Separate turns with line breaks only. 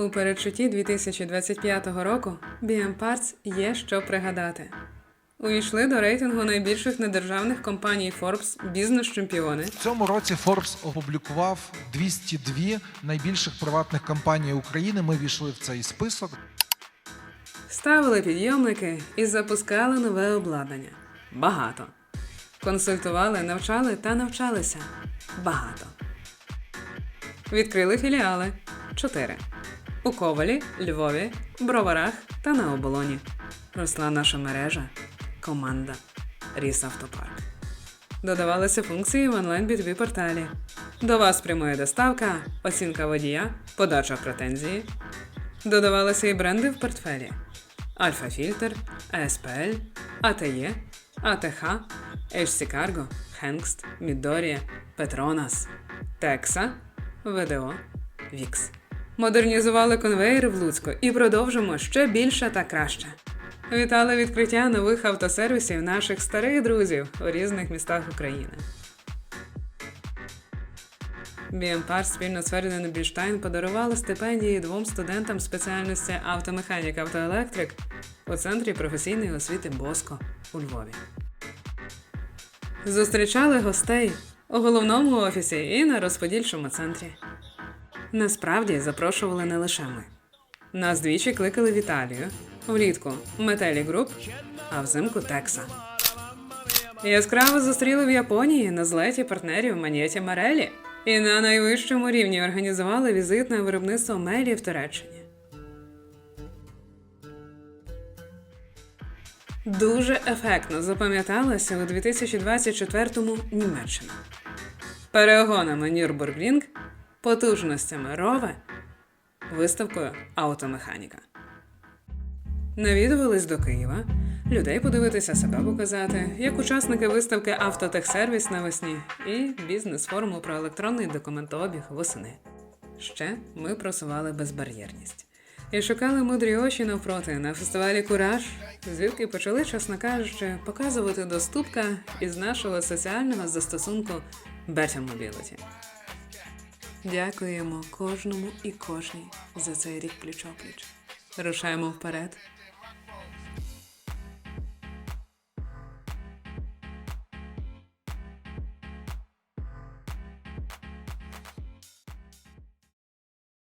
У передчутті 2025 року BM Parts є що пригадати. Увійшли до рейтингу найбільших недержавних компаній Forbes бізнес-чемпіони.
В цьому році Forbes опублікував 202 найбільших приватних компаній України. Ми війшли в цей список.
Ставили підйомники і запускали нове обладнання. Багато. Консультували, навчали та навчалися. Багато. Відкрили філіали. Чотири. У Ковалі, Львові, Броварах та на оболоні. Росла наша мережа, команда Ріс Автопарк. Додавалися функції в онлайн b порталі. До вас прямує доставка, оцінка водія, подача претензії. Додавалися і бренди в портфелі: Альфа Фільтр, АСПЛ, АТЄ, АТХ, HC Cargo, Хенкст, Мідорія, Петронас, Текса, ВДО, Вікс. Модернізували конвейер в Луцьку і продовжимо ще більше та краще. Вітали відкриття нових автосервісів наших старих друзів у різних містах України. BMPAR спільно з Фердинандом Більштайн подарували стипендії двом студентам спеціальності автомеханік автоелектрик у центрі професійної освіти Боско у Львові. Зустрічали гостей у головному офісі і на розподільчому центрі. Насправді запрошували не лише ми. Нас двічі кликали в Італію, влітку Метелі Груп, а взимку Текса. Яскраво зустріли в Японії на злеті партнерів Манєті Марелі і на найвищому рівні організували візит на виробництво Мелі в Туреччині. Дуже ефектно запам'яталася у 2024-му Німеччина. Перегонами Нюрбургрінг, потужностями Рове, виставкою Автомеханіка. Навідувались до Києва, людей подивитися себе показати, як учасники виставки Автотехсервіс навесні і бізнес-форуму про електронний документообіг восени. Ще ми просували безбар'єрність. І шукали мудрі очі навпроти на фестивалі Кураж, звідки почали, чесно кажучи, показувати доступка із нашого соціального застосунку Better Mobility. Дякуємо кожному і кожній за цей рік пліч-опліч. Рушаємо вперед